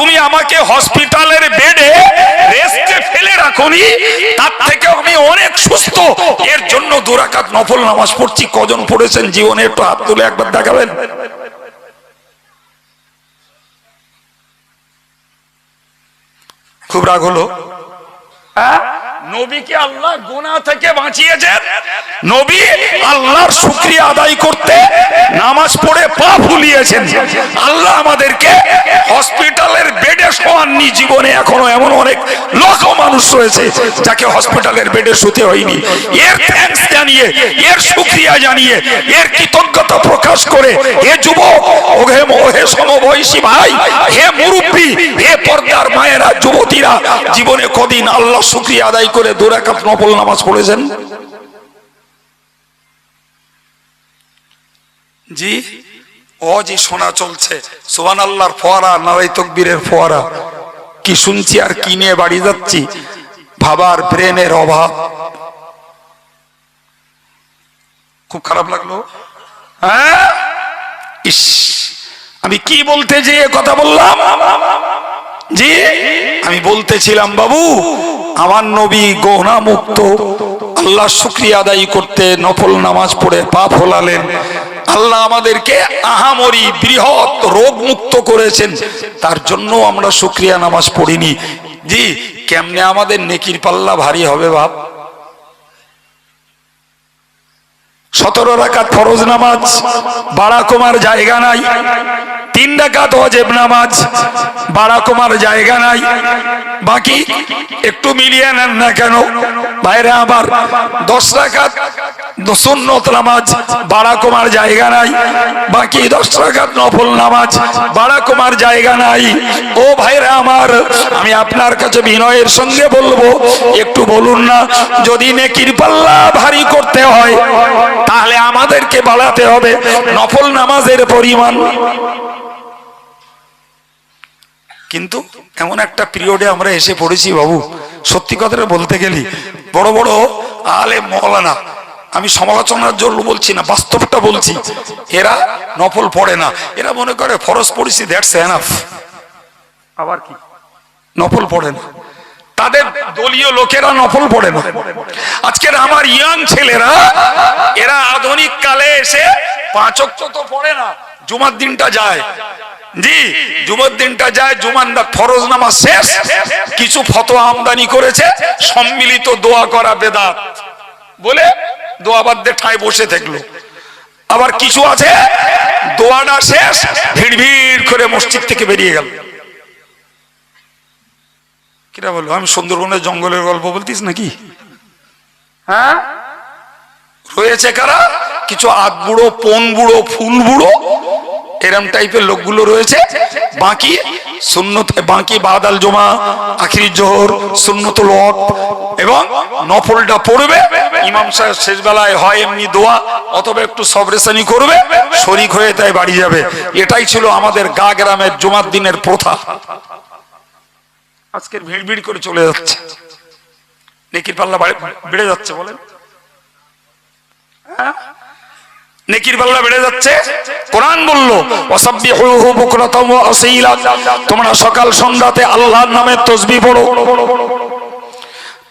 তুমি আমাকে হসপিটালের বেডে রেস্টে ফেলে রাখনি, তার থেকে আমি অনেক সুস্থ। এর জন্য দুরাকাত নফল নামাজ পড়ছি। কজন পড়েছেন জীবনে? একটু হাত তুলে একবার দেখাবেন। খুব রাগ হলো। হ্যাঁ? নবীকে আল্লাহ গুনাহ থেকে বাঁচিয়েছেন। নবী আল্লাহর শুকরিয়া আদায় করতে নামাজ পড়ে পা ফুলিয়েছেন। আল্লাহ আমাদেরকে হসপিটালের বেডে শোয়াননি। জীবনে এখনও এমন অনেক লক্ষ মানুষ রয়েছে যাকে হসপিটালের বেডে শুতে হয়নি। এর থ্যাঙ্কস জানিয়ে, এর শুকরিয়া জানিয়ে, এর কৃতজ্ঞতা প্রকাশ করে হে যুবক, ওহে ওহে সমবয়সী ভাই, হে মুরব্বী, হে পর্দার মায়েরা, যুবতীরা, জীবনে কদিন আল্লাহ শুকরিয়া আদায় দুরাকাত নফল নামাজ পড়েছেন? জি ও জি শোনা চলছে। সোহান আল্লাহর ফোয়ারা নারাই তকবীরের ফোয়ারা। কি শুনছি আর কি নিয়ে বাড়ি যাচ্ছি? ভাবার ব্রেনের অভাব। খুব খারাপ লাগল? হ্যাঁ? ইস, আমি কি বলতে যে কথা বললাম? জি, আমি বলতেছিলাম, বাবু আমার নবী গহনা মুক্ত আল্লাহ শুক্রিয়া আদায় করতে নফল নামাজ পড়ে পা ফোলালেন। আল্লাহ আমাদেরকে আহামরি বৃহৎ রোগ মুক্ত করেছেন। তার জন্য আমরা শুক্রিয়া নামাজ পড়িনি। জি, কেমনে আমাদের নেকির পাল্লা ভারী হবে বাপ? সতেরো রাকাত ফরজ নামাজ বাড়া কমার জায়গা নাই, তিন রাকাত অজেব নামাজ বাড়া কমার জায়গা নাই। বাকি একটু মিলিয়ে নেন না কেন? বাইরে আবার দশ রাকাত সুন্নত নামাজ বাড়া কমার জায়গা নাই। বাকি দশ রাকাত নফল নামাজ বাড়া কমার জায়গা নাই। ও ভাইরা আমার, আমি আপনার কাছে বিনয়ের সঙ্গে বলব, একটু বলুন না, যদি নেকির পাল্লা ভারী করতে হয় তাহলে আমাদেরকে বাড়াতে হবে নফল নামাজের পরিমাণ। কিন্তু এমন একটা পিরিয়ডে আমরা এসে পড়েছি বাবু সত্যি কথাটা বলতে গেলি বড় বড় আলে মৌলানা আমি সমালোচনার জন্য বলছি না বাস্তবটা বলছি এরা নফল পড়ে না এরা মনে করে ফরজ পড়েছি দ্যাটস এনাফ আবার কি? নফল পড়ে না। তাদের দলীয় লোকেরা নফল পড়ে না। আজকের আমার ইয়াং ছেলেরা, এরা আধুনিক কালে এসে পাঁচ তো পড়ে না, জুমার দিনটা যায়। জি, জুমার দিনটা যায়, জুমার ফরজ নামাজ শেষ। কিছু ফতোয়া আমদানি করেছে, সম্মিলিত দোয়া করা বেদাত। বলে দোয়া বাদ ঠায় বসে থাকল। আবার কিছু আছে, দোয়াটা শেষ, ভিড় ভিড় করে মসজিদ থেকে বেরিয়ে গেল। কিরা বলব আমি সুন্দরবনের জঙ্গলের গল্প বলতিস নাকি? হ্যাঁ? রয়েছে কারা? কিছু আগ বুড়ো, পন বুড়ো, ফুল বুড়ো, এরম টাইপের লোকগুলো রয়েছে। বাকি, সুন্নত, বাকি বাদাল জমা, আখির জোহর সুন্নতুল ওয়াক এবং নফলটা পড়বে, ইমাম সাহেব শেষ বেলায় হয় এমনি দোয়া, অথবা একটু সবরেসানি করবে, শরিক হয়ে তাই বাড়ি যাবে। এটাই ছিল আমাদের গা গ্রামের জুমার দিনের প্রথা। আজকের ভিড় ভিড় করে চলে যাচ্ছে। নেকির পাল্লা বেড়ে যাচ্ছে বলেন। হ্যাঁ? নেকির পাল্লা বেড়ে যাচ্ছে। কোরআন বলল তোমরা সকাল সন্ধ্যাতে আল্লাহর নামে তসবিহ পড়ো।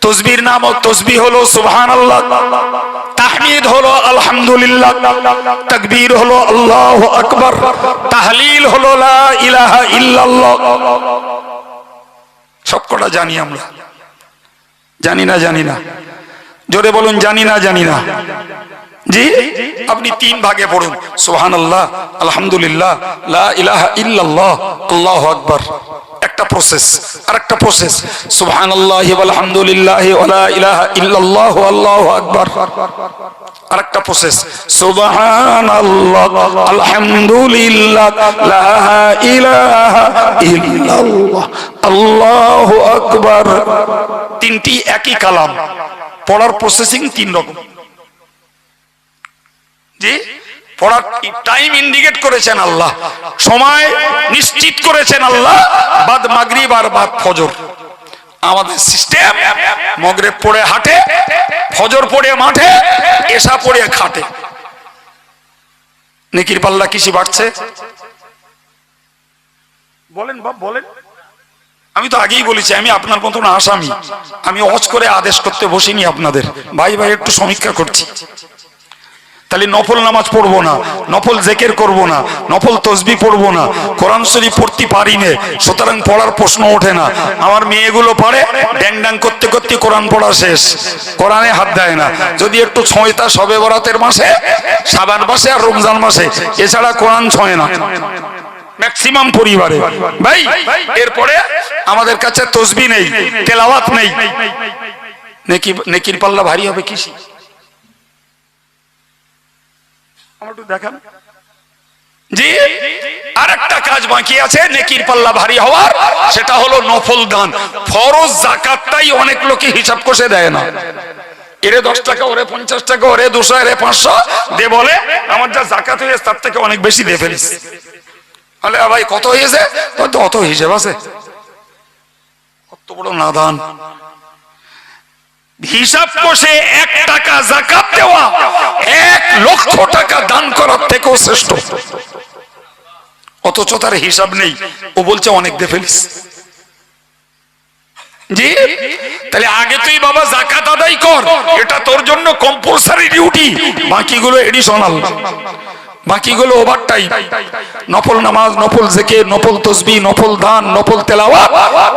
তসবির নাম ও তসবিহ হলো সুবহানাল্লাহ। তাহমিদ হলো আলহামদুলিল্লাহ। তাকবীর হলো আল্লাহু আকবার। তাহলিল হলো লা ইলাহা ইল্লাল্লাহ। সবকটা জানি আমরা। জানি না জানি না। জোরে বলুন, জানি না জানি না। জি, আপনি তিন ভাগে পড়ুন। সোহান আল্লাহ আলহামদুলিল্লাহ ইলাহা ইল্লাল্লাহ, আল্লাহু আকবার। একটা প্রসেস আলহামদুলিল্লাহ ইলাহা ইল্লাল্লাহ, আল্লাহু আকবার। প্রসেস ইলাহা আল্লাহু আকবার। তিনটি একই কালাম। পড়ার প্রসেসিং তিন রকম। জি? পড়ার টাইম ইন্ডিকেট করেছেন আল্লাহ। সময় নিশ্চিত করেছেন আল্লাহ বাদ মাগরিব আর বাদ ফজর। আমাদের সিস্টেম মগরে পড়ে হাটে ফজর পড়ে মাঠে এসা পড়ে খাটে। নেকির পাল্লা কিসি বাড়ছে? বলেন বাপ বলেন। আমি তো আগেই বলেছি, আমি আপনার মতন আসামি। আমি অজ করে আদেশ করতে বসিনি আপনাদের। ভাই ভাই, একটু সমীক্ষা করছি। তাহলে নফল নামাজ পড়ব না, নফল জেকের করব না, নফল তসবি পড়ব না, কোরআন শরীফ পড়তে পারি না, সুতরাং পড়ার প্রশ্ন ওঠে না। আমার মেয়েগুলো পারে ড্যাং ড্যাং করতে করতে কোরআন পড়া শেষ। কোরআনে হাত দেয় না। যদি একটু ছয়টা সবে বরাতের মাসে, সাবান মাসে আর রমজান মাসে, এছাড়া কোরআন ছয় না। ম্যাক্সিমাম পরিবারে। ভাই, এরপরে আমাদের কাছে তসবি নেই, তেলাওয়াত নেই। নেকি, নেকির পাল্লা ভারী হবে কিসি? আমার একটু দেখান। জি আর একটা কাজ বাকি আছে, নেকির পাল্লা ভারী হওয়ার, সেটা হলো নফল দান। ফরজ জাকাতটাই অনেক লোকে হিসাব কষে দেয় না। এরে দশ টাকা, ওরে পঞ্চাশ টাকা, ওরে দুশো এরে পাঁচশো, দে বলে, আমার যা জাকাত হয়েছে, তার থেকে অনেক বেশি দিয়ে তাহলে ভাই, কত হয়েছে? তো অত হিসেব আছে। কত বড় নাদান। হিসাব কষে এক টাকা জাকাত দেওয়া, এক লক্ষ টাকা দান করার থেকেও শ্রেষ্ঠ। অথচ তার হিসাব নেই। ও বলছে, অনেক দিয়ে ফেলিস। জি? তাহলে আগে তুই বাবা জাকাত আদায় কর। এটা তোর জন্য কম্পালসারি ডিউটি বাকিগুলো এডিশনাল বাকিগুলো ওভার টাইম নফল নামাজ, নফল জেকে নফল তসবি, নফল দান, নফল তেলাওয়া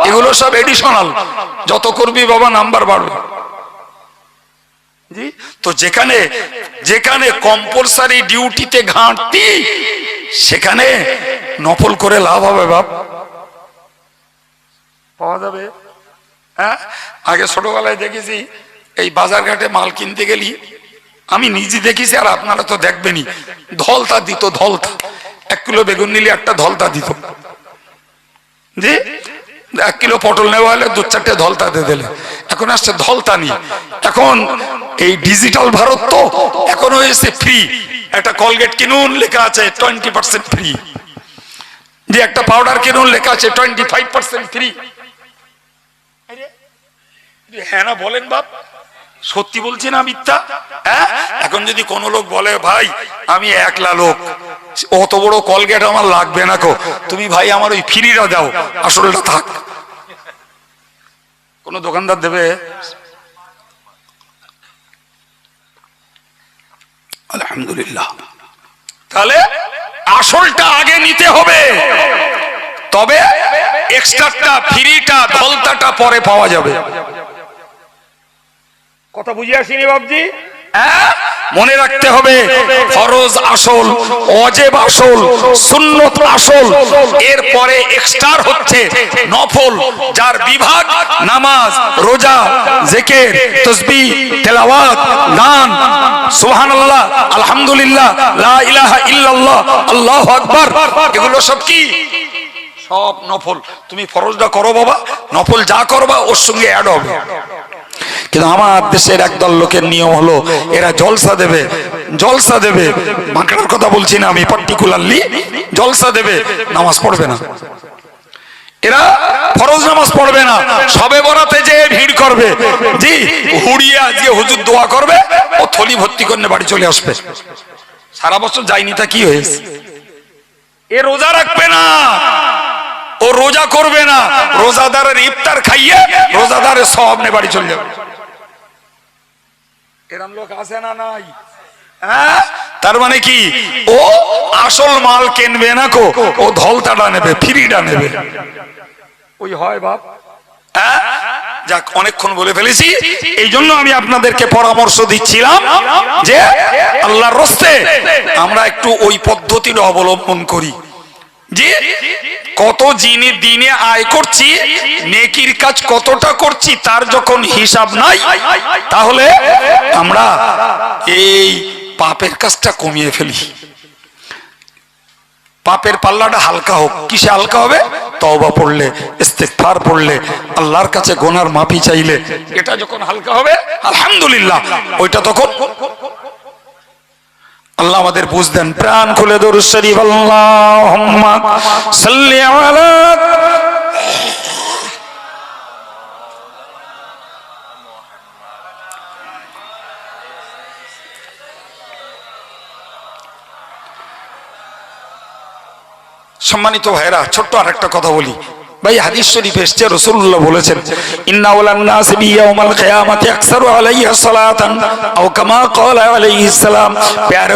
এগুলো সব এডিশনাল যত করবি বাবা নাম্বার বাড়বে। তো যেখানে যেখানে কম্পালসারি ডিউটিতে ঘাটতি, সেখানে নফল করে লাভ হবে বাপ। পাওয়া যাবে? হ্যাঁ? আগে ছোটবেলায় দেখেছি, এই বাজার ঘাটে মাল কিনতে গেলি আমি নিজে দেখেছি আর আপনারা তো দেখবেনই। ধলতা দিত, ধলতা। এক কিলো বেগুন নিলে একটা ধলতা দিত। জি এক কিলো পটল নেওয়া হলে দু চারটে ধলতা দিয়ে দিলে। এখন আসছে ধলতা নিয়ে। এখন এই ডিজিটাল ভারত তো এখন হয়েছে ফ্রি একটা কলগেট কিনুন, লেখা আছে টোয়েন্টি পার্সেন্ট ফ্রি যে একটা পাউডার কিনুন, লেখা আছে টোয়েন্টি ফাইভ পার্সেন্ট ফ্রি হ্যাঁ না বলেন বাপ। সত্যি বলছি না মিথ্যা? হ্যাঁ? এখন যদি কোনো লোক বলে, ভাই, আমি একলা লোক, অত বড় কলগেট আমার লাগবে না কো তুমি ভাই আমার ওই ফ্রিটা দাও আসলটা থাক। কোন দোকানদার দেবে? আলহামদুলিল্লাহ। তাহলে আসলটা আগে নিতে হবে। তবে এক্সট্রাটা ফ্রিটা, ধলতাটা পরে পাওয়া যাবে। কথা বুঝে আসিনি বাবজি হ্যাঁ? মনে রাখতে হবে, ফরজ আসল অজেব আসল, সুন্নত আসল। এরপরে এক্সট্রার হচ্ছে নফল, যার বিভাগ নামাজ, রোজা, জেকের তসবি তেলাওয়াত, দান। সুবহানাল্লাহ, আলহামদুলিল্লাহ, লা ইলাহা ইল্লাল্লাহ, আল্লাহু আকবার। এগুলো সব কি? সব নফল। তুমি ফরজটা করো বাবা, নফল যা করবা, ওর সঙ্গে অ্যাড হবে। কিন্তু আমার দেশের একদল লোকের নিয়ম হলো, এরা জলসা দেবে জলসা দেবে। বাঁকড়ার কথা বলছি না আমি পার্টিকুলারলি জলসা দেবে, নামাজ পড়বে না। এরা ফরজ নামাজ পড়বে না, সবে বরাতে যে ভিড় করবে, জি, হুড়িয়ে আজকে হুজুর দোয়া করবে, ও থলি ভর্তি করে বাড়ি চলে আসবে। সারা বছর যায়নি তা কি হয়েছে? এ রোজা রাখবে না। ও রোজা করবে না। রোজাদারের ইফতার খাইয়ে রোজাদারের সব বাড়ি চলে যাবে। এরম লোক আছে না নাই? হ্যাঁ? তার মানে কি? ও আসল মাল কিনবে না কো, ও ধলতাটা নেবে, ফ্রিটা নেবে। ওই হয় বাপ। হ্যাঁ? যাক, অনেকক্ষণ বলে ফেলেছি। এই জন্য আমি আপনাদেরকে পরামর্শ দিচ্ছিলাম যে আল্লাহর রস্তে আমরা একটু ওই পদ্ধতিটা অবলম্বন করি। যে কত জিনি দিনে আয় করছি, নেকির কাজ কতটা করছি তার যখন হিসাব নাই, তাহলে আমরা এই পাপের কাজটা কমিয়ে ফেলি। পাপের পাল্লাটা হালকা হোক। কিসে হালকা হবে? তওবা পড়লে, ইস্তেগফার পড়লে, আল্লাহর কাছে গোনার মাপি চাইলে। এটা যখন হালকা হবে, আলহামদুলিল্লাহ, ওইটা তখন আল্লাহ আমাদের বুঝ দেন। প্রাণ খুলে দরুদ শরীফ, আল্লাহুম্মা সাল্লি আলা সম্মানিত ভাইরা ছোট্ট আর একটা কথা বলি। ভাই, হাদিস শরীফ এসছে, রাসূলুল্লাহ বলেছেন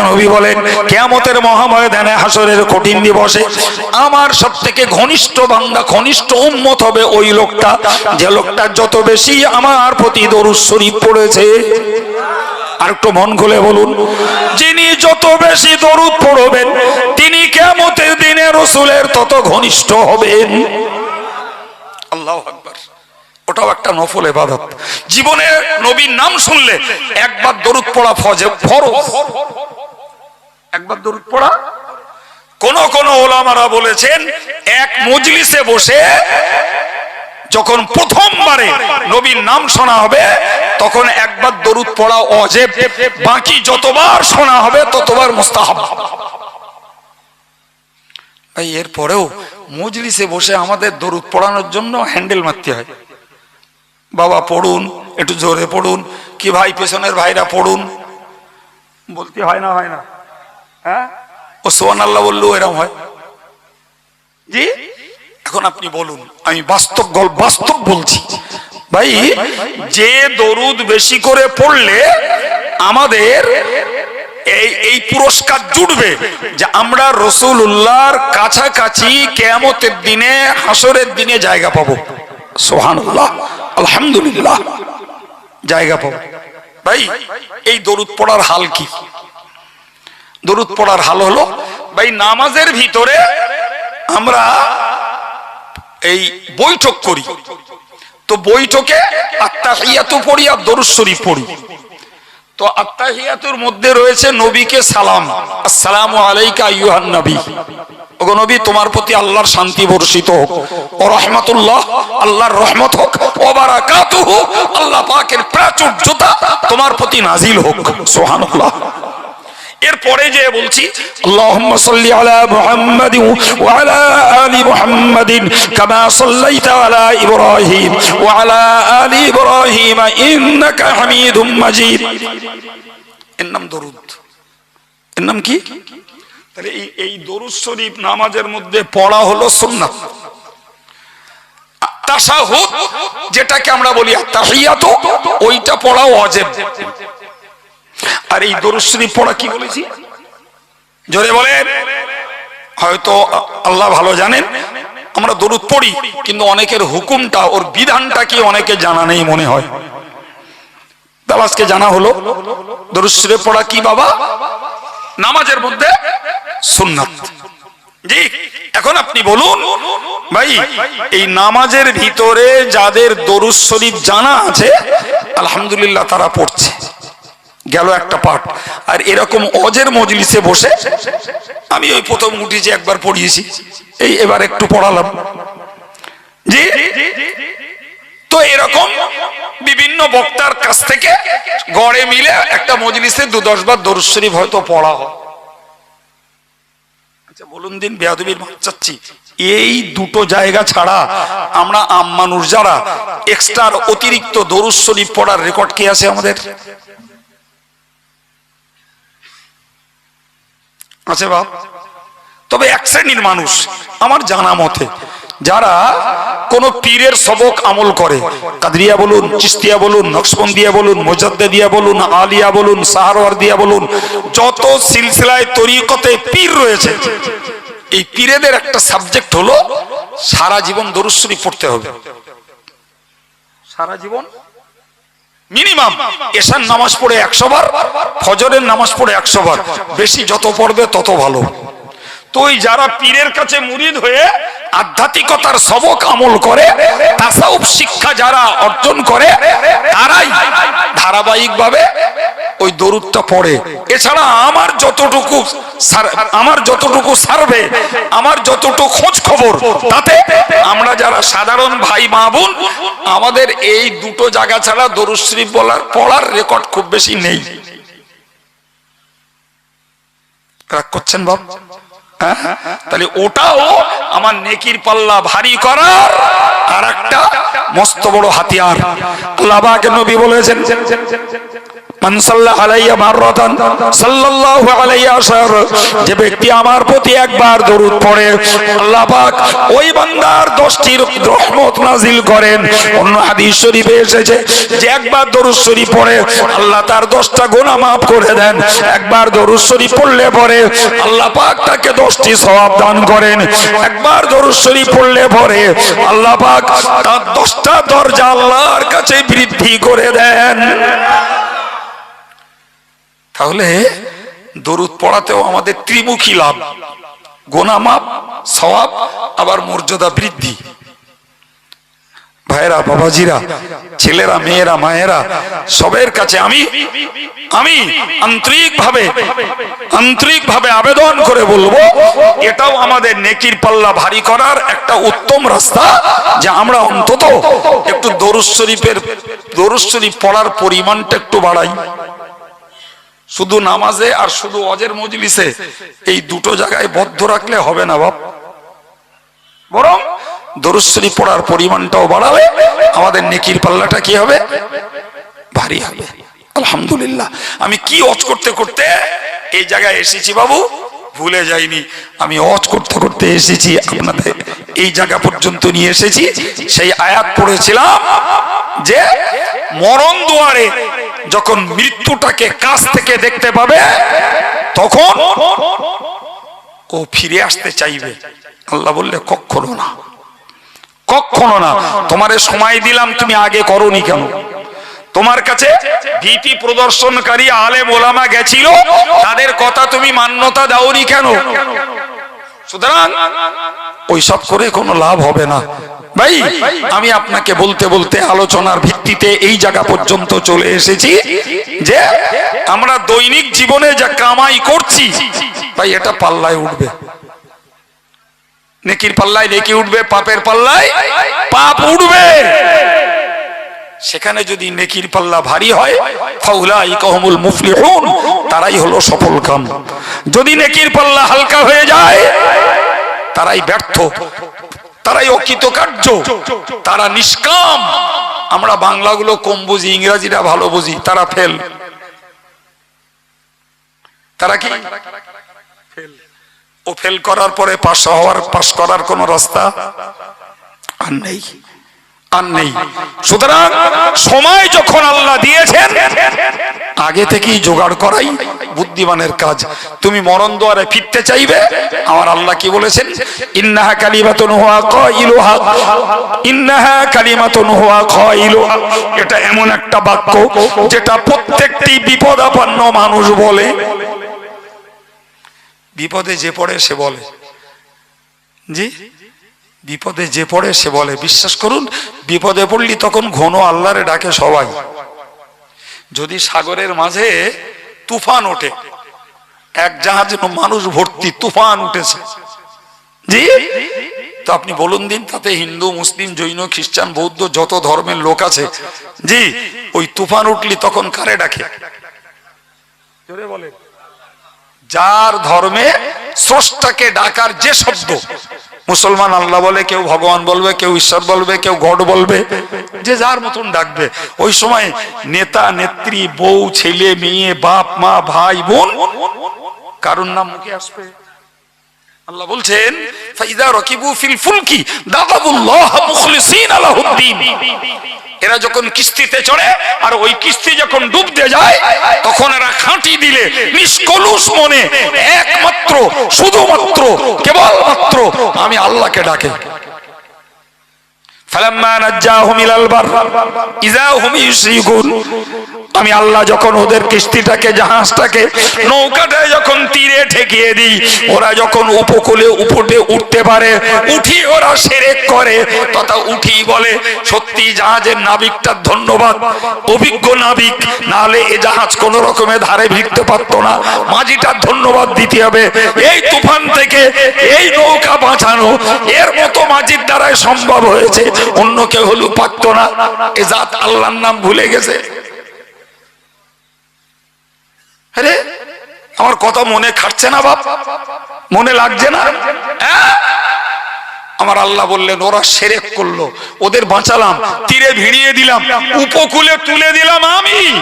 নবী বলেন, কিয়ামতের মহাময়দানে হাসরের কঠিন দিবসে আমার সবথেকে ঘনিষ্ঠ বান্দা, ঘনিষ্ঠ উম্মত হবে ওই লোকটা। যে লোকটা যত বেশি আমার প্রতি দরুদ শরীফ পড়েছে। আর একটু মন খুলে বলুন, যিনি যত বেশি দরুদ পড়বেন, তিনি কেমতের দিনে রসুলের তত ঘনিষ্ঠ হবেন। আল্লাহ আকবার। ওটাও একটা নফল এবাদত জীবনে নবীর নাম শুনলে একবার দরুদ পড়া ফজে একবার দরুদ পড়া। কোন কোন ওলামারা বলেছেন, এক মজলিসে বসে যখন প্রথমবারে নবীর নাম শোনা হবে, তখন একবার দরুদ পড়া অজেব। বাকি যতবার শোনা হবে, ততবার মুস্তাহাব। এরপরেও মজলিসে বসে আমাদের দরুদ পড়ানোর জন্য হ্যান্ডেল মারতে হয়। বাবা, পড়ুন, একটু জোরে পড়ুন, কি ভাই পেছনের ভাইরা পড়ুন। বলতে হয় না হয় না। হ্যাঁ? ও সোহান আল্লাহ বললেও এরম হয়। জি? এখন আপনি বলুন, আমি বাস্তব গল্প বাস্তব বলছি। ভাই, যে দরুদ বেশি করে পড়লে আমাদের এই এই পুরস্কার জুড়বে যে আমরা রসুল উল্লাহর কাছাকাছি কেয়ামতের দিনে হাসরের দিনে জায়গা পাবো। সোহানুল্লাহ আলহামদুলিল্লাহ, জায়গা পাবো। ভাই, এই দরুদ পড়ার হাল কি? দরুদ পড়ার হাল হলো, ভাই, নামাজের ভিতরে আমরা এই বৈঠক করি। তো বৈঠকে আত্মাহিয়াতু পড়ি আর দরুদ শরীফ পড়ি। তো আত্মাহিয়াতুর মধ্যে রয়েছে নবীকে সালাম। আসসালাম আলাইকা ইউহান নবী। নবী, তোমার প্রতি আল্লাহর শান্তি বর্ষিত হোক। ও রহমাতুল্লাহ, আল্লাহর রহমত হোক। ও বারাকাতুহু, আল্লাহ পাকের প্রাচুর্যতা তোমার প্রতি নাজিল হোক। সুবহানাল্লাহ। এরপরে যে বলছি আল্লাহুম্মা সাল্লি আলা মুহাম্মাদিন ওয়া আলা আলি মুহাম্মাদিন কামা সাল্লাইতা আলা ইব্রাহিম ওয়া আলা আলি ইব্রাহিম ইন্নাকা হামিদুম মাজিদ। এর নাম দরুদ। এর নাম কি? তাহলে এই এই দরুদ শরীফ নামাজের মধ্যে পড়া হলো সুন্নাত। যেটাকে আমরা বলি তাহিয়াত ওইটা পড়া ওয়াজিব আর এই দরুদ শরীফ পড়া কি বলেছি? জোরে বলেন। হয়তো আল্লাহ ভালো জানেন, আমরা দরুদ পড়ি, কিন্তু অনেকের হুকুমটা, ওর বিধানটা কি অনেকে জানা নেই মনে হয়। দালাসকে জানা হলো, দরুদ শরীফ পড়া কি বাবা? নামাজের মধ্যে সুন্নাত। জি, এখন আপনি বলুন, ভাই, এই নামাজের ভিতরে যাদের দরুদ শরীফ জানা আছে, আলহামদুলিল্লাহ তারা পড়ছে। গেল একটা পাঠ। আর এরকম অজের মজলিসে বসে আমি ওই প্রথম উঠেছি একবার পড়িয়েছি। এই এবার একটু পড়ালাম। জি? তো এরকম বিভিন্ন বক্তার কাছ থেকে গড়ে মিলে একটা মজলিসে দু দশ বার দরুদ হয়তো পড়া হয়। আচ্ছা বলুন দিন বেয়াদবির চাচ্ছি। এই দুটো জায়গা ছাড়া আমরা আম মানুষ যারা এক্সট্রার অতিরিক্ত দরুদ পড়ার রেকর্ড কি আছে আমাদের? আছে বাপ। তবে এক শ্রেণির মানুষ, আমার জানা মতে, যারা কোন পীরের সবক আমল করে, কাদরিয়া বলুন, চিস্তিয়া বলুন, নকশবন্দিয়া বলুন মোজাদ্দিয়া বলুন, আলিয়া বলুন সাহারওয়ার দিয়া বলুন, যত সিলসিলায় তরিকতে পীর রয়েছে, এই পীরেদের একটা সাবজেক্ট হলো সারা জীবন দরুশ্বরী পড়তে হবে। সারা জীবন? মিনিমাম এশার নামাজ পড়ে একশো বার, ফজরের নামাজ পড়ে একশো বার। বেশি যত পড়বে তত ভালো। তুই যারা পীরের কাছে মুরিদ হয়ে আধ্যাত্মিকতার সবক আমল করে তাসাউফ শিক্ষা যারা অর্জন করে, তারাই ধারাবাহিক ভাবে ওই দরুদটা পড়ে এছাড়া আমার যতটুকু আমার যতটুকু সার্ভে আমার যতটুকু খোঁজ খবর, তাতে আমরা যারা সাধারণ ভাই, মা, বোন, আমাদের এই দুটো জায়গা ছাড়া দরুদ শরীফ বলার, পড়ার রেকর্ড খুব বেশি নেই রাগ করছেন বাব? তাহলে ওটাও আমার নেকির পাল্লা ভারী করার আর একটা মস্ত বড় হাতিয়ার। আল্লাহ নবী বলেছেন যে ব্যক্তি আমার প্রতি একবার দরুদ পড়ে, আল্লাহ পাক ওই বান্দার 10টি রহমত নাজিল করেন। অন্য হাদিস শরীফে এসেছে যে একবার দরুদ শরীফ পড়ে, আল্লাহ তার 10টা গুনাহ maaf করে দেন। একবার দরুদ শরীফ পড়লে পরে আল্লাহ পাক তাকে 10টি সওয়াব দান করেন। একবার দরুদ শরীফ পড়লে পরে আল্লাহ তার 10টা দরজা আল্লাহর কাছে বৃদ্ধি করে দেন। তাহলে দরুদ পড়াতেও আমাদের ত্রিমুখী লাভ। গোনা মাপ সওয়াব, আবার মর্যাদা বৃদ্ধি। ভাইরা বাবাজিরা, ছেলেরা, মেয়েরা, মায়েরা, সবের কাছে আমি আমি আন্তরিক ভাবে আন্তরিক ভাবে আবেদন করে বলব, এটাও আমাদের নেকির পাল্লা ভারী করার একটা উত্তম রাস্তা, যে আমরা অন্তত একটু দরুদ শরীফের, দরুদ শরীফ পড়ার পরিমাণটা একটু বাড়াই। শুধু নামাজে আর শুধু অজের মজলিসে এই দুটো জায়গায় বদ্ধ রাখলে হবে না বাপ। বরং দরুশ্রী পড়ার পরিমাণটাও বাড়াবে, আমাদের নেকির পাল্লাটা কি হবে? ভারী হবে। আলহামদুলিল্লাহ। আমি কি অজ করতে করতে এই জায়গায় এসেছি বাবু? ভুলে যাইনি। আমি অজ করতে করতে এসেছি, আপনাদের এই জায়গা পর্যন্ত নিয়ে এসেছি। সেই আয়াত পড়েছিলাম যে, মরণ দুয়ারে যখন মৃত্যুটাকে কাছ থেকে দেখতে পাবে, তখন ও ফিরে আসতে চাইবে। আল্লাহ বললে কখনো না। কখনো না। তোমারে সময় দিলাম, তুমি আগে করনি কেন? তোমার কাছে ভীতি প্রদর্শনকারী আলেম ওলামা গেছিল, তাদের কথা তুমি মান্যতা দাওনি কেন? সুতরাং ওইসব করে কোনো লাভ হবে না। ভাই, আমি আপনাকে বলতে বলতে আলোচনার ভিত্তিতে এই জায়গা পর্যন্ত চলে এসেছি যে আমরা দৈনিক জীবনে যা কামাই করছি, ভাই, এটা পাল্লায় উঠবে। নেকির পাল্লায় নেকি উঠবে, পাপের পাল্লায় পাপ উঠবে। সেখানে যদি নেকির পাল্লা ভারী হয়, ফাউলাই কহমুল মুফলিহুন, তারাই হলো সফল কাম। যদি নেকির পাল্লা হালকা হয়ে যায়, তারাই ব্যর্থ। তারাই অকৃতকার্য। তারা নিষ্কাম। আমরা বাংলাগুলো কম বুঝি, ইংরাজিটা ভালো বুঝি, তারা ফেল। তারা কি? ও ফেল করার পরে পাশ হওয়ার, পাশ করার কোন রাস্তা আর নেই। আর নেই। সুতরাং সময় যখন আল্লাহ দিয়েছেন, আগে থেকেই জোগাড় করাই বুদ্ধিমানের কাজ। তুমি মরণ দ্বারে ফিরতে চাইবে? আমার আল্লাহ কি বলেছেন? ইন্নাহা কালিমাতুন হুয়া কাইলুহা। ইন্নাহা কালিমাতুন হুয়া কাইলুহা। এটা এমন একটা বাক্য যেটা প্রত্যেকটি বিপদাপন্ন মানুষ বলে। বিপদে যে পড়ে সে বলে। জি? বিপদে যে পড়ে সে বলে, বিশ্বাস করুন, বিপদে পড়লি তখন ঘন আল্লাহরে ডাকে সবাই। যদি সাগরের মাঝে তুফান ওঠে, এক জাহাজ মানুষ ভর্তি তুফান উঠেছে। জি? তো আপনি বলুন দিন, তাতে হিন্দু, মুসলিম, জৈন, খ্রিস্টান, বৌদ্ধ, যত ধর্মের লোক আছে, জি, ওই তুফান উঠলি তখন কারে ডাকে? যার ধর্মে স্রষ্টাকে ডাকার যে শব্দ মুসলমান আল্লাহ বলে, কেউ ভগবান বলবে, কেউ ঈশ্বর বলবে, কেউ গড বলবে, যে যার মতন ডাকবে। ওই সময় নেতা, নেত্রী, বউ, ছেলে, মেয়ে, বাপ, মা, ভাই, বোন, কারুর নাম মুখে আসবে? আল্লাহ বলছেন, ফাইদা রকিবু ফিল ফুলকি দাদাবুল্লাহ মুখলিসিন আলাহুদ্দিন। এরা যখন কিস্তিতে চড়ে আর ওই কিস্তি যখন ডুবতে যায়, তখন এরা খাঁটি দিলে, নিষ্কলুষ মনে, একমাত্র, শুধুমাত্র, কেবলমাত্র আমি আল্লাহকে ডাকে। আমি আল্লাহ যখন ওদের কিস্তিটাকে, জাহাজটাকে নৌকাটায় যখন তীরে ঠেকিয়ে দিই, ওরা যখন উপকূলে, উপটে উঠতে পারে, উঠি ওরা সেরেক করে। তথা উঠি বলে, সত্যি জাহাজের নাবিকটার ধন্যবাদ, অভিজ্ঞ নাবিক। নাহলে এ জাহাজ কোন রকমে ধারে ভিড়তে পারতো না। মাঝিটার ধন্যবাদ দিতে হবে। এই তুফান থেকে এই নৌকা বাঁচানো, এর মতো মাঝির দ্বারাই সম্ভব হয়েছে। অন্য কেউ হলু পারতো না। এ জাত আল্লাহর নাম ভুলে গেছে। আরে, আমার কথা মনে খাটছে না বাপ? মনে লাগছে না? হ্যাঁ? আমার আল্লাহ বললেন, ওরা সেরেক করল। ওদের বাঁচালাম, তীরে ভিড়িয়ে দিলাম, উপকূলে তুলে দিলাম আমি।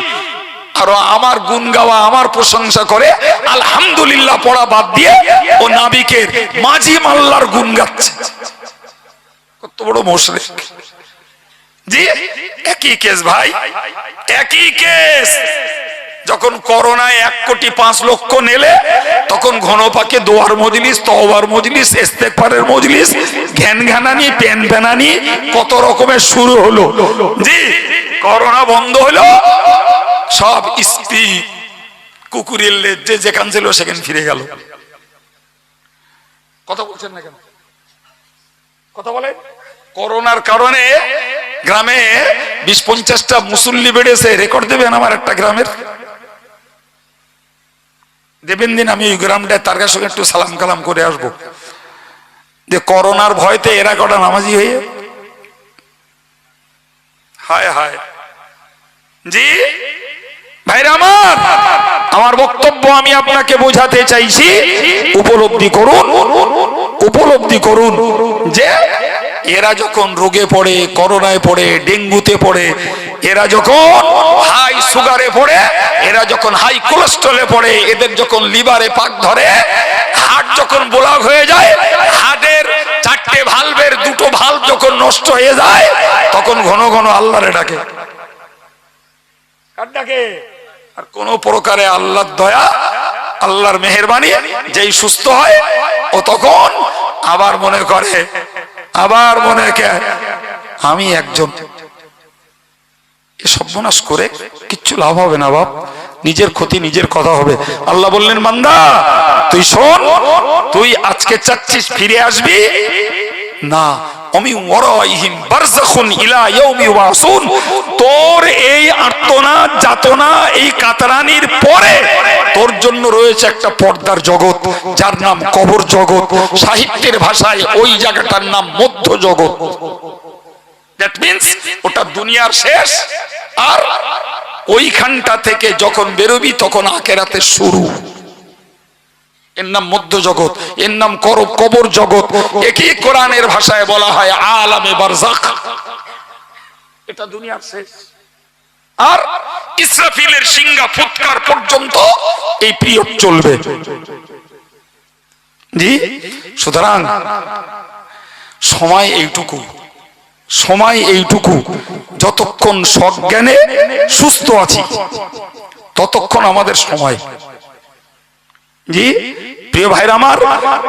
আর আমার গুণ গাওয়া, আমার প্রশংসা করে, আলহামদুলিল্লাহ পড়া বাদ দিয়ে ও নাবিকের মাঝি মাল্লার গুণ গাচ্ছে। কত বড় মোশরেক। জি, একই কেস ভাই, একই কেস। যখন করোনায় এক কোটি পাঁচ লক্ষ নেলে, তখন ঘন পাকে দোয়ার মজলিস তহবার মজলিস, ইস্তেকবারের মজলিস, ঘ্যান ঘ্যানানি, প্যান প্যানানি, কত রকমের শুরু হলো। জি, করোনা বন্ধ হলো, সব স্ত্রী কুকুরের যে যেখান ছিল সেখানে ফিরে গেল। কথা বলছেন না কেন? কথা বলে করোনার কারণে গ্রামে বিশ পঞ্চাশটা মুসল্লি বেড়েছে। রেকর্ড দেবেন আমার একটা গ্রামের। দেবেন দিন আমি ওই গ্রামটায় তার কাছে একটু সালাম কালাম করে আসব। যে করোনার ভয়তে এরা কটা নামাজি হয়ে হায় হায়। জি, ভাইরা আমার আমার বক্তব্য আমি আপনাকে বোঝাতে চাইছি। উপলব্ধি করুন উপলব্ধি করুন যে এরা যখন রোগে পড়ে, করোনায় পড়ে, ডেঙ্গুতে পড়ে, এরা যখন হাই সুগারে পড়ে, এরা যখন হাই কোলেস্ট্রলে পড়ে, এদের যখন লিভারে পাক ধরে হার্ট যখন ব্লক হয়ে যায় হার্টের চারটে ভালভের দুটো ভালভ যখন নষ্ট হয়ে যায়, তখন ঘন ঘন আল্লাহরে ডাকে। ডাকে? আর কোন প্রকারে আল্লাহর দয়া, আল্লাহর মেহরবানি, যেই সুস্থ হয়, ও তখন আবার মনে করে আবার মনে কে, আমি একজন। সর্বনাশ করে কিচ্ছু লাভ হবে না বাপ। নিজের ক্ষতি নিজের কথা হবে। আল্লাহ বললেন মান্দা তুই শোন, তুই আজকে চাচ্ছিস ফিরে আসবি? না, আমি ওয়ারাইহিম বারযাখুন ইলা ইয়াউমি ওয়াসুন তোর এই আর্তনাদ, যাতনা, এই কাতরানির পরে তোর জন্য রয়েছে একটা পর্দার জগৎ, যার নাম কবর জগৎ। সাহিত্যের ভাষায় ওই জায়গাটার নাম মধ্য জগৎ। দ্যাট মিন্স ওটা দুনিয়ার শেষ, আর ওইখানটা থেকে যখন বেরোবি তখন আকেরাতে শুরু। এর নাম মধ্য জগৎ, এর নাম করব কবর জগৎ। একই কোরআনের ভাষায় বলা হয় আলামে বারজাখ এটা দুনিয়ার শেষ। আর ইসরাফিলের সিংহা ফুৎকার পর্যন্ত এই পিরিয়ড চলবে। জি? সুতরাং সময় এইটুকু। সময় এইটুকু। যতক্ষণ সজ্ঞানে সুস্থ আছি, ততক্ষণ আমাদের সময়। জি প্রিয় ভাইরা আমার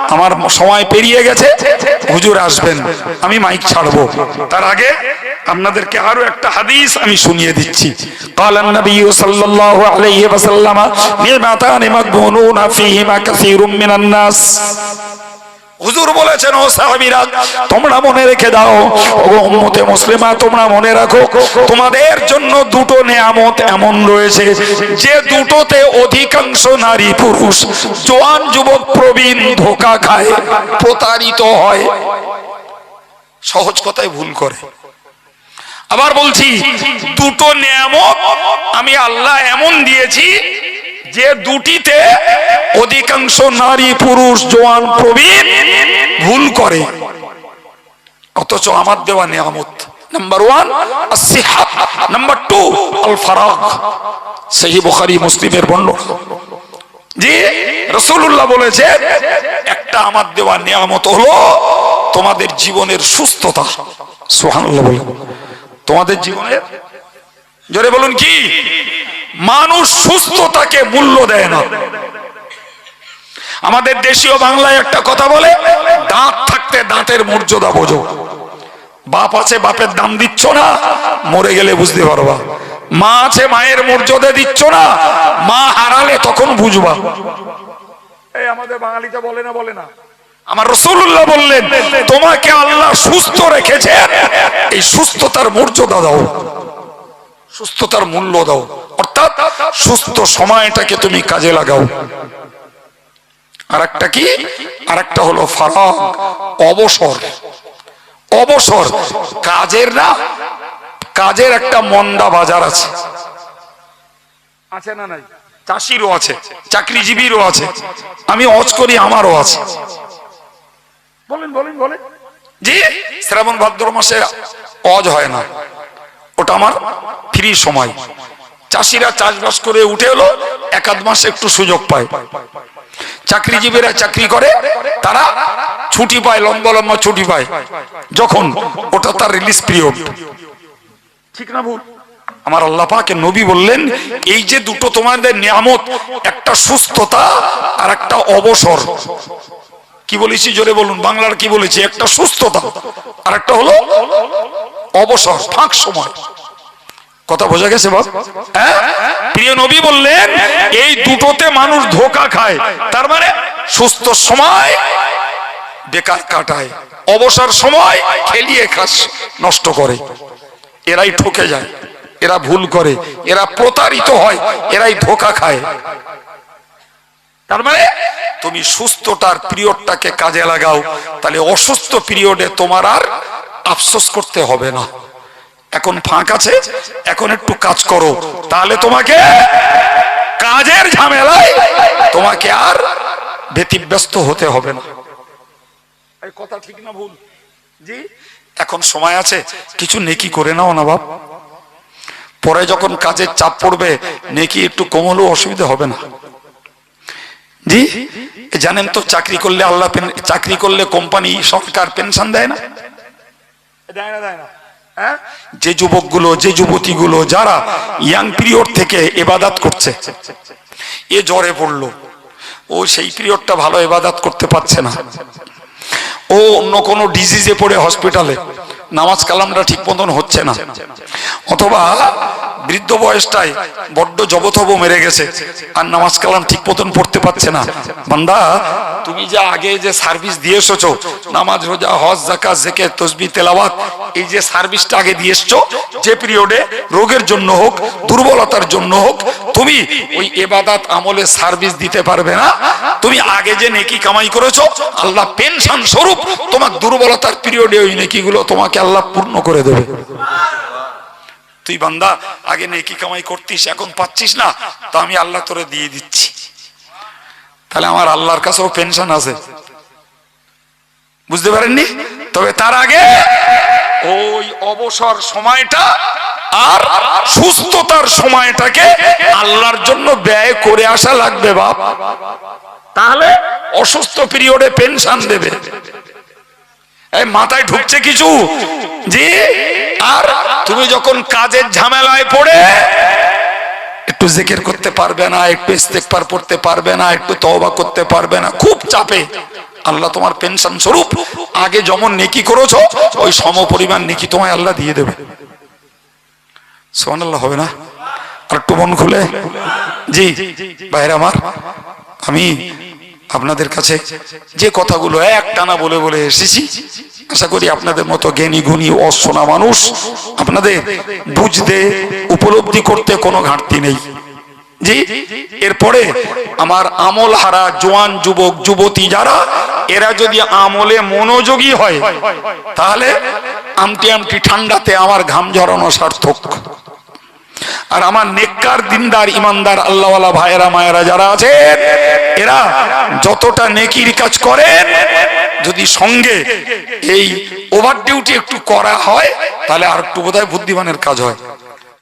আমার সময় পেরিয়ে গেছে হুজুর আসবেন আমি মাইক ছাড়বো তার আগে আপনাদেরকে আরো একটা হাদিস আমি শুনিয়ে দিচ্ছি قال النبي صلى الله عليه وسلم نعمتان مغبونون فيهما كثير من الناس হুজুর বলেছেন, ও সাহাবীরা, তোমরা মনে রেখে দাও ও উম্মতে মুসলিমা, তোমরা মনে রাখো, তোমাদের জন্য দুটো নেয়ামত এমন রয়েছে, যে দুটোতে অধিকাংশ নারী পুরুষ জোয়ান যুবক প্রবীণ ধোকা খায়, প্রতারিত হয়। সহজ কথায় ভুল করে। আবার বলছি, দুটো নিয়ামত আমি আল্লাহ এমন দিয়েছি যে দুটিতে অধিকাংশ নারী, পুরুষ, জোয়ান, প্রবীণ ভুল করে। অথচ আমার দেওয়া নিয়ামত। নাম্বার ওয়ান নাম্বার টু আল ফারাক সেই বুখারি মুসলিমের বর্ণনা জি রসুল্লাহ বলেছে একটা আমার দেওয়া নিয়ামত হলো তোমাদের জীবনের সুস্থতা। বলে তোমাদের জীবনের জোরে বলুন কি? মানুষ সুস্থতাকে মূল্য দেয় না। আমাদের দেশীয় বাংলায় একটা কথা বলে দাঁত থাকতে দাঁতের মর্যাদা বোঝো। বাপ আছে বাপের দাম দিচ্ছ না মরে গেলে বুঝতে পারবা। মা আছে মায়ের মর্যাদা দিচ্ছ না মা হারালে তখন বুঝবা। এই আমাদের বাঙালিটা বলে না বলে না। আমার রসুল্লাহ বললেন তোমাকে আল্লাহ সুস্থ রেখেছে এই সুস্থতার মর্যাদা দাও। সুস্থতার মূল্য দাও। অর্থাৎ সুস্থ সময়টাকে তুমি কাজে লাগাও। আর একটা কি? আর একটা হলো ফারাক অবসর। অবসর কাজের না কাজের একটা মন্দা বাজার আছে। আছে না নাই? চাষিরও আছে চাকরিজীবীরও আছে। আমি অজ করি আমারও আছে। বলেন বলেন বলেন। জি শ্রাবণ ভাদ্র মাসে অজ হয় না। ওটা আমার ফ্রি সময়। চাষিরা চাষবাস করে উঠে এলো একাধ মাস একটু সুযোগ পায়। চাকরিজীবীরা চাকরি করে, তারা ছুটি পায়, লম্বা লম্বা ছুটি পায়। যখন ওটা তার রিলিজ পিরিয়ড ঠিক না ভুল? আমার আল্লাহ পাকে নবী বললেন, এই যে দুটো তোমাদের নিয়ামত, একটা সুস্থতা আর একটা অবসর। কি বলেছি? জোরে বলুন, বাংলার কি বলেছি? একটা সুস্থতা আর একটা হলো অবসর ফাঁক সময়। কথা বোঝা গেছে, বাপ? হ্যাঁ? প্রিয় নবী বললেন, এই দুটোতে মানুষ ধোকা খায়, তার মানে সুস্থ সময় বেকার কাটায়, অবসর সময় খেলিয়ে খাস, নষ্ট করে। এরাই ঠকে যায়, এরা ভুল করে, এরা প্রতারিত হয়, এরাই ধোকা খায়। তার মানে তুমি সুস্থটার পিরিয়ডটাকে কাজে লাগাও, তাহলে অসুস্থ পিরিয়ডে তোমার আর আফসোস করতে হবে না। এখন ফাঁক আছে, এখন একটু কাজ করো, তাহলে তোমাকে কাজের ঝামেলায় তোমাকে আর ব্যতিব্যস্ত হতে হবে না। কথা ঠিক না ভুল? জি? এখন সময় আছে, কিছু নেকি করে নাও না বাপ। পরে যখন কাজের চাপ পড়বে, নেকি একটু কমলেও অসুবিধা হবে না। জি? জানেন তো চাকরি করলে আল্লাহ চাকরি করলে কোম্পানি সরকার পেনশন দেয় না? দেয় না দেয় না। হ্যাঁ? যে যুবকগুলো যে যুবতীগুলো যারা ইয়াং পিরিয়ড থেকে এবাদাত করছে এ জ্বরে পড়ল ও সেই পিরিয়ডটা ভালো এবাদাত করতে পারছে না। ও অন্য কোনো ডিজিজে পড়ে হসপিটালে নামাজ কালামটা ঠিক মতন হচ্ছে না। অথবা বৃদ্ধ বয়সটায় বড্ড জবথব মেরে গেছে আর নামাজ কালাম ঠিক মতন পড়তে পারছে না। বান্দা, তুমি যে আগে যে সার্ভিস দিয়ে এসেছ, নামাজ, রোজা, হজ জাকাত জেকে তসবি তেলাওয়াত, এই যে সার্ভিসটা আগে দিয়ে এসছো, যে পিরিয়ডে রোগের জন্য হোক, দুর্বলতার জন্য হোক, তুমি ওই এবাদাত আমলে সার্ভিস দিতে পারবে না। তুমি আগে যে নেকি কামাই করেছ, আল্লাহ পেনশন স্বরূপ তোমার দুর্বলতার পিরিয়ডে ওই নেকিগুলো তোমাকে আল্লাহ পূর্ণ করে দেবে। তুই বান্দা, আগে নেকি কামাই করতিস, এখন পাচ্ছিস না, তা আমি আল্লাহ তোরে দিয়ে দিচ্ছি। তাহলে আমার আল্লাহর কাছেও পেনশন আছে। বুঝতে পারেননি? তবে তার আগে ওই অবসর সময়টা আর সুস্থতার সময়টাকে আল্লাহর জন্য ব্যয় করে আসা লাগবে, বাপ। তাহলে অসুস্থ পিরিয়ডে পেনশন দেবে। মাথায় ঢুকছে কিছু? জি? আর তুমি যখন কাজের ঝামেলায় পড়ে, একটু জেকের করতে পারবে না, একটু ইস্তেকবার পড়তে পারবে না, একটু তওবা করতে পারবে না, খুব চাপে। আল্লাহ তোমার পেনশন স্বরূপ। আগে যেমন নেকি করেছ, ওই সম পরিমাণ নেকি তোমায় আল্লাহ দিয়ে দেবে। সোহান আল্লাহ হবে না? আর একটু মন খুলে। জি বাইরে আমার, আমি আপনাদের কাছে যে কথাগুলো এক টানা বলে বলে এসেছি, আশা করি আপনাদের মতো জ্ঞানী, গুণী অশোনা মানুষ আপনাদের বুঝতে, উপলব্ধি করতে কোনো ঘাটতি নেই। জি, এরপরে আমার আমল হারা জোয়ান যুবক, যুবতী যারা, এরা যদি আমলে মনোযোগী হয়, তাহলে আমটি আমটি ঠান্ডাতে আমার ঘাম ঝরানো সার্থক। আর আমার নেককার দিনদার ইমানদার আল্লাহওয়ালা ভাইয়েরা, মায়েরা যারা আছে এরা যতটা নেকির কাজ করেন, যদি সঙ্গে এই ওভার ডিউটি একটু করা হয়, তাহলে আর একটু বোধহয় বুদ্ধিমানের কাজ হয়।